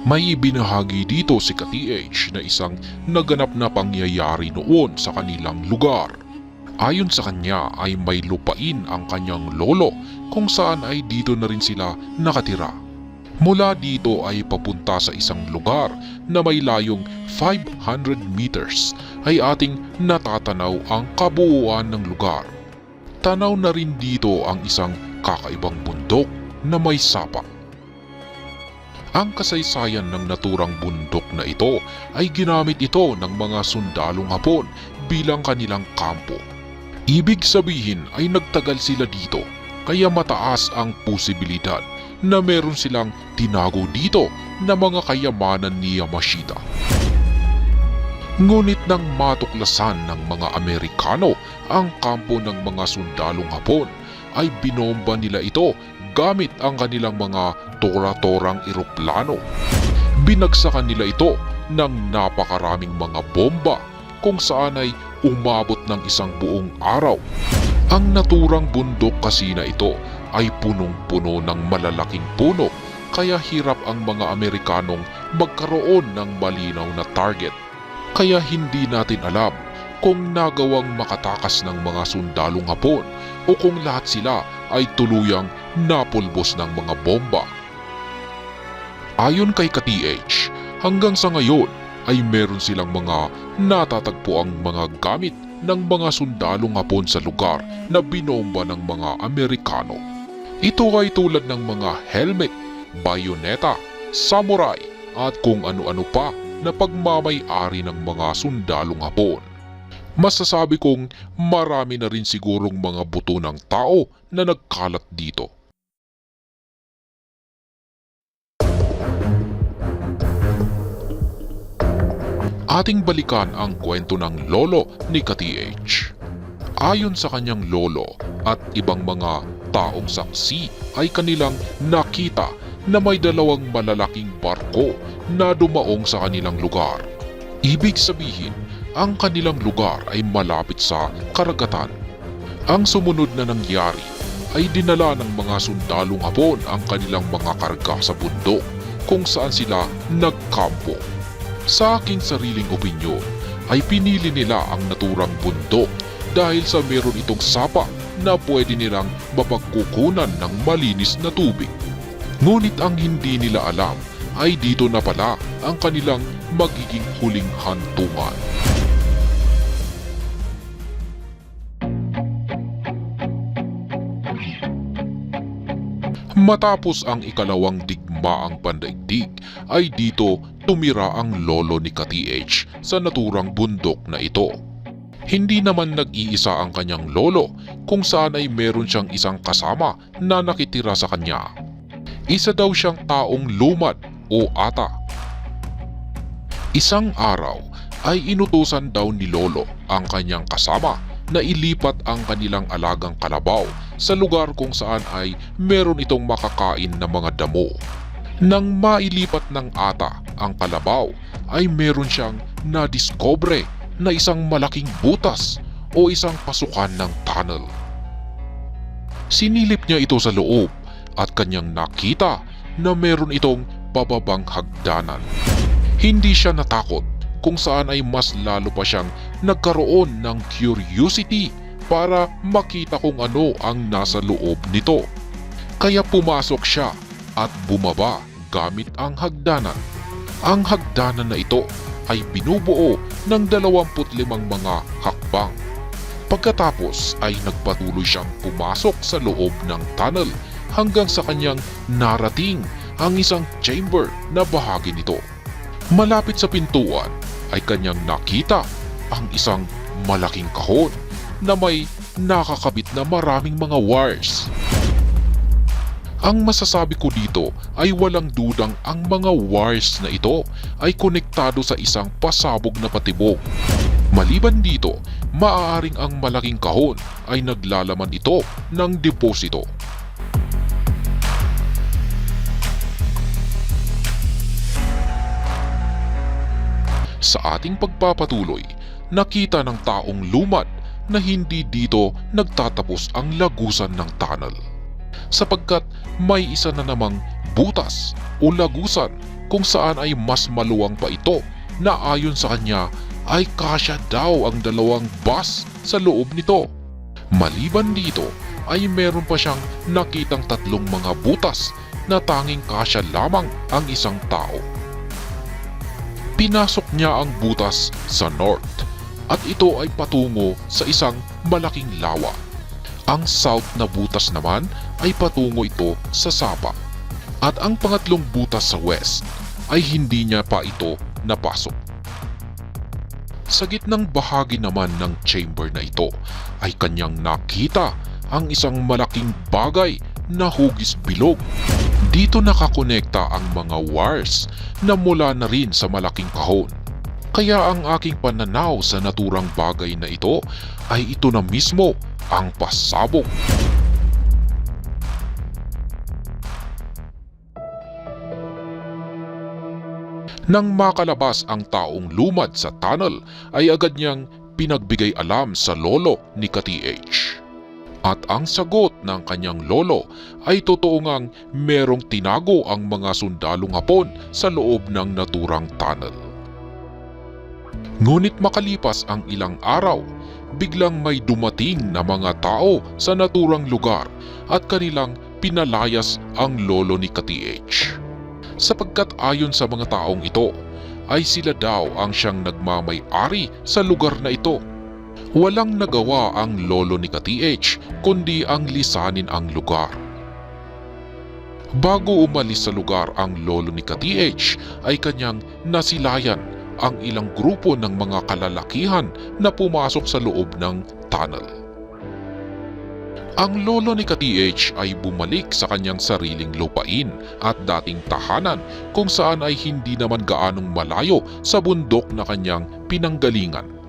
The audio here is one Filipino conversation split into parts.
May ibinahagi dito si ka-TH na isang naganap na pangyayari noon sa kanilang lugar. Ayon sa kanya ay may lupain ang kanyang lolo kung saan ay dito na rin sila nakatira. Mula dito ay papunta sa isang lugar na may layong 500 meters ay ating natatanaw ang kabuuan ng lugar. Tanaw na rin dito ang isang kakaibang bundok na may sapa. Ang kasaysayan ng naturang bundok na ito ay ginamit ito ng mga sundalong Hapon bilang kanilang kampo. Ibig sabihin ay nagtagal sila dito kaya mataas ang posibilidad na meron silang tinago dito na mga kayamanan ni Yamashita. Ngunit nang matuklasan ng mga Amerikano ang kampo ng mga sundalong Hapon ay binomba nila ito gamit ang kanilang mga tora-torang eroplano. Binagsakan nila ito ng napakaraming mga bomba kung saan ay umabot ng isang buong araw. Ang naturang bundok kasi na ito ay punong-puno ng malalaking puno kaya hirap ang mga Amerikanong magkaroon ng malinaw na target. Kaya hindi natin alam kung nagawang makatakas ng mga sundalong Hapon o kung lahat sila ay tuluyang napulbos ng mga bomba. Ayon kay ka-TH, hanggang sa ngayon ay meron silang mga natatagpo ang mga gamit ng mga sundalong Hapon sa lugar na binomba ng mga Amerikano. Ito ay tulad ng mga helmet, bayoneta, samurai at kung ano-ano pa na pagmamay-ari ng mga sundalong Hapon. Masasabi kong marami na rin sigurong mga buto ng tao na nagkalat dito. Ating balikan ang kwento ng lolo ni ka-TH. Ayon sa kanyang lolo at ibang mga taong saksi ay kanilang nakita na may dalawang malalaking barko na dumaong sa kanilang lugar. Ibig sabihin, ang kanilang lugar ay malapit sa karagatan. Ang sumunod na nangyari ay dinala ng mga sundalong hapon ang kanilang mga karga sa bundok kung saan sila nagkampo. Sa aking sariling opinyon ay pinili nila ang naturang bundok dahil sa meron itong sapa na pwede nilang mapagkukunan ng malinis na tubig. Ngunit ang hindi nila alam ay dito na pala ang kanilang magiging huling hantungan. Matapos ang ikalawang digmaang pandaigdig ay dito tumira ang lolo ni ka-TH sa naturang bundok na ito. Hindi naman nag-iisa ang kanyang lolo kung saan ay meron siyang isang kasama na nakitira sa kanya. Isa daw siyang taong lumad o ata. Isang araw ay inutusan daw ni lolo ang kanyang kasama na ilipat ang kanilang alagang kalabaw sa lugar kung saan ay meron itong makakain na mga damo. Nang mailipat ng ata ang kalabaw ay meron siyang nadiskobre na isang malaking butas o isang pasukan ng tunnel. Sinilip niya ito sa loob at kanyang nakita na meron itong pababang hagdanan. Hindi siya natakot kung saan ay mas lalo pa siyang nagkaroon ng curiosity para makita kung ano ang nasa loob nito. Kaya pumasok siya at bumaba gamit ang hagdanan. Ang hagdanan na ito ay binubuo ng 25 mga hakbang. Pagkatapos ay nagpatuloy siyang pumasok sa loob ng tunnel hanggang sa kanyang narating ang isang chamber na bahagi nito. Malapit sa pintuan ay kanyang nakita ang isang malaking kahon na may nakakabit na maraming mga wires. Ang masasabi ko dito ay walang dudang ang mga wires na ito ay konektado sa isang pasabog na patibok. Maliban dito, maaaring ang malaking kahon ay naglalaman ito ng deposito. Sa ating pagpapatuloy, nakita ng taong lumad na hindi dito nagtatapos ang lagusan ng tunnel. sapagkat may isa na namang butas o lagusan kung saan ay mas maluwang pa ito na ayon sa kanya ay kasya daw ang dalawang bus sa loob nito. Maliban dito ay meron pa siyang nakitang tatlong mga butas na tanging kasya lamang ang isang tao. Pinasok niya ang butas sa north at ito ay patungo sa isang malaking lawa. Ang south na butas naman ay patungo ito sa Sapa. At ang pangatlong butas sa west ay hindi niya pa ito napasok. Sa gitnang bahagi naman ng chamber na ito ay kanyang nakita ang isang malaking bagay na hugis bilog. Dito nakakonekta ang mga wires na mula na rin sa malaking kahon. Kaya ang aking pananaw sa naturang bagay na ito ay ito na mismo ang pasabog. Nang makalabas ang taong lumad sa tunnel ay agad niyang pinagbigay alam sa lolo ni ka-TH. At ang sagot ng kanyang lolo ay totoo ngang merong tinago ang mga sundalong hapon sa loob ng naturang tunnel. Ngunit makalipas ang ilang araw, biglang may dumating na mga tao sa naturang lugar at kanilang pinalayas ang lolo ni ka-TH. Sapagkat ayon sa mga taong ito, ay sila daw ang siyang nagmamay-ari sa lugar na ito. Walang nagawa ang lolo ni ka-TH kundi ang lisanin ang lugar. Bago umalis sa lugar ang lolo ni ka-TH ay kanyang nasilayan ang ilang grupo ng mga kalalakihan na pumasok sa loob ng tunnel. Ang lolo ni ka-TH ay bumalik sa kanyang sariling lupain at dating tahanan kung saan ay hindi naman gaanong malayo sa bundok na kanyang pinanggalingan.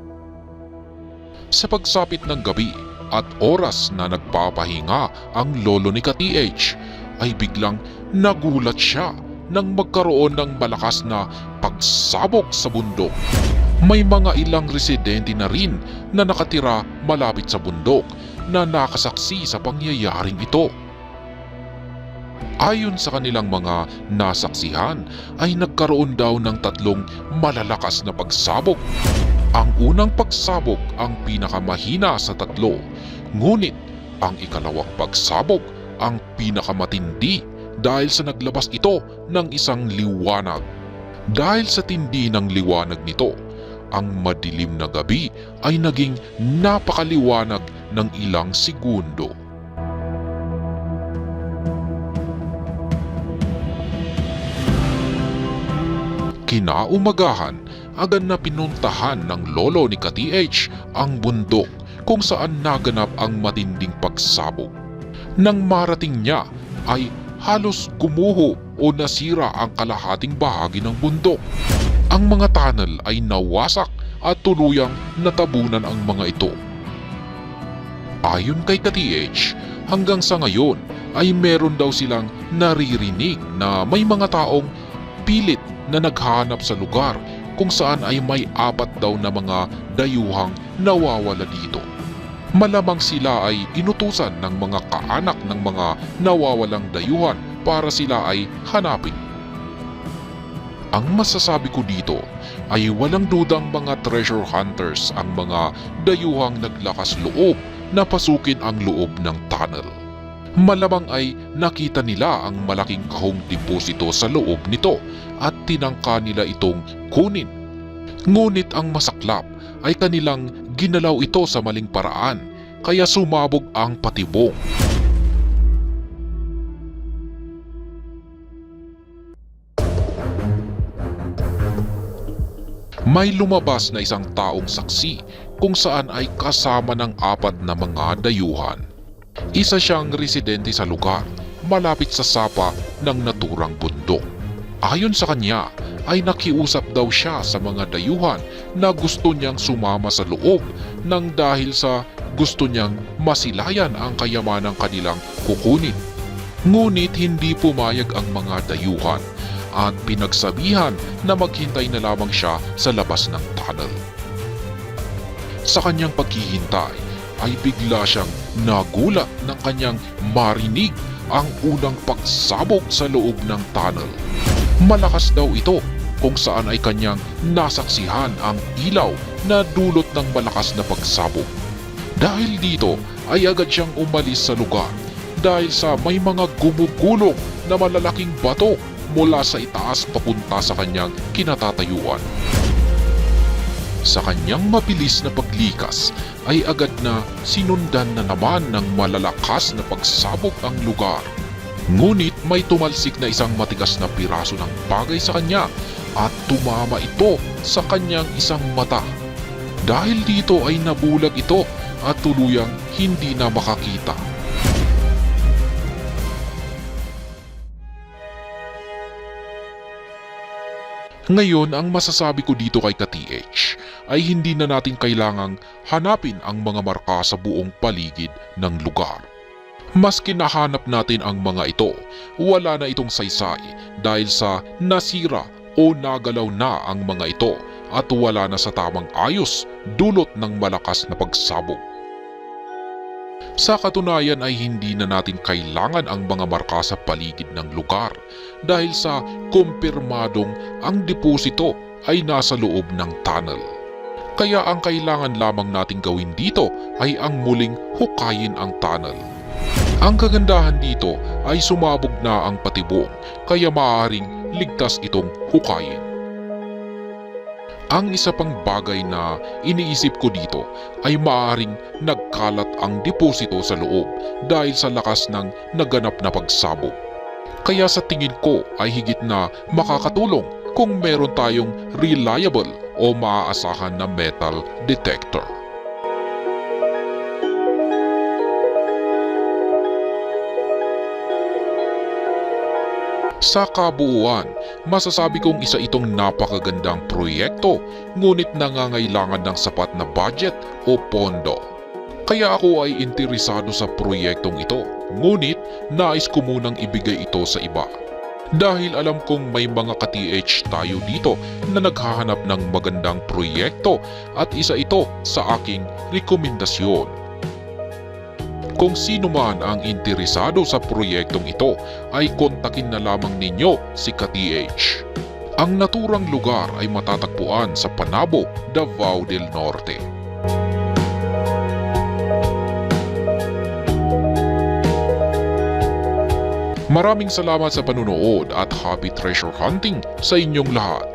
Sa pagsapit ng gabi at oras na nagpapahinga ang lolo ni ka-TH ay biglang nagulat siya nang magkaroon ng malakas na pagsabog sa bundok. May mga ilang residente na rin na nakatira malapit sa bundok na nakasaksi sa pangyayaring ito. Ayon sa kanilang mga nasaksihan ay nagkaroon daw ng tatlong malalakas na pagsabog. Ang unang pagsabog ang pinakamahina sa tatlo, ngunit ang ikalawang pagsabog ang pinakamatindi dahil sa naglabas ito ng isang liwanag. Dahil sa tindi ng liwanag nito, ang madilim na gabi ay naging napakaliwanag ng ilang segundo. Kinaumagahan, agad na pinuntahan ng lolo ni ka-TH ang bundok kung saan naganap ang matinding pagsabog. Nang marating niya ay halos gumuho o nasira ang kalahating bahagi ng bundok. Ang mga tunnel ay nawasak at tuluyang natabunan ang mga ito. Ayon kay ka-TH, hanggang sa ngayon ay meron daw silang naririnig na may mga taong pilit na naghahanap sa lugar kung saan ay may apat daw na mga dayuhang nawawala dito. Malamang sila ay inutusan ng mga kaanak ng mga nawawalang dayuhan para sila ay hanapin. Ang masasabi ko dito ay walang dudang mga treasure hunters ang mga dayuhang naglakas loob na pasukin ang loob ng tunnel. Malamang ay nakita nila ang malaking kahong deposito sa loob nito at tinangka nila itong kunin. Ngunit ang masaklap ay kanilang ginalaw ito sa maling paraan kaya sumabog ang patibong. May lumabas na isang taong saksi kung saan ay kasama ng apat na mga dayuhan. Isa siyang residente sa lugar malapit sa sapa ng naturang bundok. Ayon sa kanya ay nakiusap daw siya sa mga dayuhan na gusto niyang sumama sa loob nang dahil sa gusto niyang masilayan ang kayamanang kanilang kukunin. Ngunit hindi pumayag ang mga dayuhan at pinagsabihan na maghintay na lamang siya sa labas ng tunnel. Sa kanyang paghihintay ay bigla siyang nagulat ng kanyang marinig ang unang pagsabog sa loob ng tunnel. Malakas daw ito kung saan ay kanyang nasaksihan ang ilaw na dulot ng malakas na pagsabog. Dahil dito ay agad siyang umalis sa lugar dahil sa may mga gumugulong na malalaking bato mula sa itaas papunta sa kanyang kinatatayuan. Sa kanyang mabilis na paglikas ay agad na sinundan na naman ng malalakas na pagsabog ang lugar. Ngunit may tumalsik na isang matigas na piraso ng bagay sa kanya at tumama ito sa kanyang isang mata. Dahil dito ay nabulag ito at tuluyang hindi na makakita. Ngayon, ang masasabi ko dito kay ka-TH ay hindi na natin kailangang hanapin ang mga marka sa buong paligid ng lugar. Mas kinahanap natin ang mga ito, wala na itong saysay dahil sa nasira o nagalaw na ang mga ito at wala na sa tamang ayos dulot ng malakas na pagsabog. Sa katunayan ay hindi na natin kailangan ang mga marka sa paligid ng lugar dahil sa kumpirmadong ang deposito ay nasa loob ng tunnel. Kaya ang kailangan lamang nating gawin dito ay ang muling hukayin ang tunnel. Ang kagandahan dito ay sumabog na ang patibong kaya maaaring ligtas itong hukayin. Ang isa pang bagay na iniisip ko dito ay maaaring nagkalat ang deposito sa loob dahil sa lakas ng naganap na pagsabog. Kaya sa tingin ko ay higit na makakatulong kung meron tayong reliable o maaasahan na metal detector. Sa kabuuan, masasabi kong isa itong napakagandang proyekto ngunit nangangailangan ng sapat na budget o pondo. Kaya ako ay interesado sa proyektong ito, ngunit nais ko munang ibigay ito sa iba. Dahil alam kong may mga ka-TH tayo dito na naghahanap ng magandang proyekto at isa ito sa aking rekomendasyon. Kung sino man ang interesado sa proyektong ito ay kontakin na lamang ninyo si ka-TH. Ang naturang lugar ay matatagpuan sa Panabo, Davao del Norte. Maraming salamat sa panunood at happy treasure hunting sa inyong lahat.